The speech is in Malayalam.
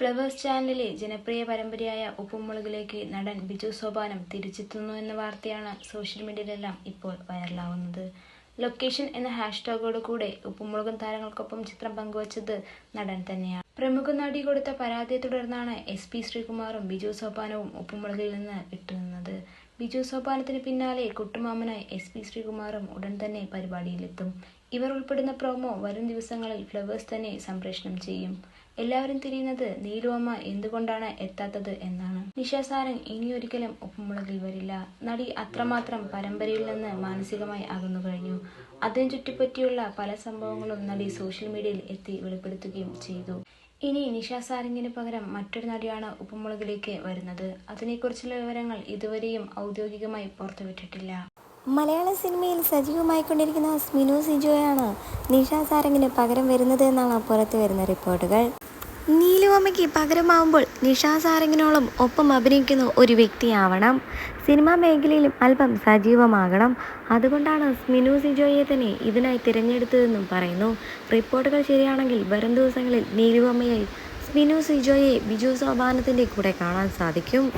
ഫ്ലവേഴ്സ് ചാനലിലെ ജനപ്രിയ പരമ്പരയായ ഉപ്പുമുളകിലേക്ക് നടൻ ബിജു സോപാനം തിരിച്ചെത്തുന്നു എന്ന വാർത്തയാണ് സോഷ്യൽ മീഡിയയിലെല്ലാം ഇപ്പോൾ വൈറലാവുന്നത്. ലൊക്കേഷൻ എന്ന ഹാഷ്ടാഗോട് കൂടെ ഉപ്പുമുളകും താരങ്ങൾക്കൊപ്പം ചിത്രം പങ്കുവച്ചത് നടൻ തന്നെയാണ്. പ്രമുഖ നടി കൊടുത്ത പരാതിയെ തുടർന്നാണ് എസ് പി ശ്രീകുമാറും ബിജു സോപാനവും ഉപ്പുമുളകിൽ നിന്ന് വിട്ടുനിന്നത് ബിജു സോപാനത്തിന് പിന്നാലെ കുട്ടുമാമനായി എസ് പി ശ്രീകുമാറും ഉടൻ തന്നെ പരിപാടിയിലെത്തും. ഇവർ ഉൾപ്പെടുന്ന പ്രോമോ വരും ദിവസങ്ങളിൽ ഫ്ലവേഴ്സ് തന്നെ സംപ്രേഷണം ചെയ്യും. എല്ലാവരും തിരിയുന്നത് നീലുവമ്മ എന്തുകൊണ്ടാണ് എത്താത്തത് എന്നാണ്. നിശാസാരൻ ഇനി ഒരിക്കലും ഉപ്പുമുളകിൽ വരില്ല. നടി അത്രമാത്രം പരമ്പരയിൽ നിന്ന് മാനസികമായി അകന്നു കഴിഞ്ഞു. അതിനെ ചുറ്റിപ്പറ്റിയുള്ള പല സംഭവങ്ങളും നടി സോഷ്യൽ മീഡിയയിൽ എത്തി വെളിപ്പെടുത്തുകയും ചെയ്തു. ഇനി നിഷാ സാരംഗിന് പകരം മറ്റൊരു നടിയാണ് ഉപ്പുമുളകിലേക്ക് വരുന്നത്. അതിനെക്കുറിച്ചുള്ള വിവരങ്ങൾ ഇതുവരെയും ഔദ്യോഗികമായി പുറത്തുവിട്ടിട്ടില്ല. മലയാള സിനിമയിൽ സജീവമായി കൊണ്ടിരിക്കുന്ന സ്മിനു സിജോയാണ് നിഷാ സാരംഗിന് പകരം വരുന്നത് എന്നാണ് പുറത്തു വരുന്ന റിപ്പോർട്ടുകൾ. നീലുവമ്മയ്ക്ക് പകരമാവുമ്പോൾ നിഷാ സാരംഗിനോളം ഒപ്പം അഭിനയിക്കുന്ന ഒരു വ്യക്തിയാവണം. സിനിമാ മേഖലയിലും അല്പം സജീവമാകണം. അതുകൊണ്ടാണ് സ്മിനു സിജോയെ തന്നെ ഇതിനായി തിരഞ്ഞെടുത്തതെന്നും പറയുന്നു. റിപ്പോർട്ടുകൾ ശരിയാണെങ്കിൽ വരും ദിവസങ്ങളിൽ നീലുവമ്മയെ സ്മിനു സിജോയെ ബിജു സോപാനത്തിന്റെ കൂടെ കാണാൻ സാധിക്കും.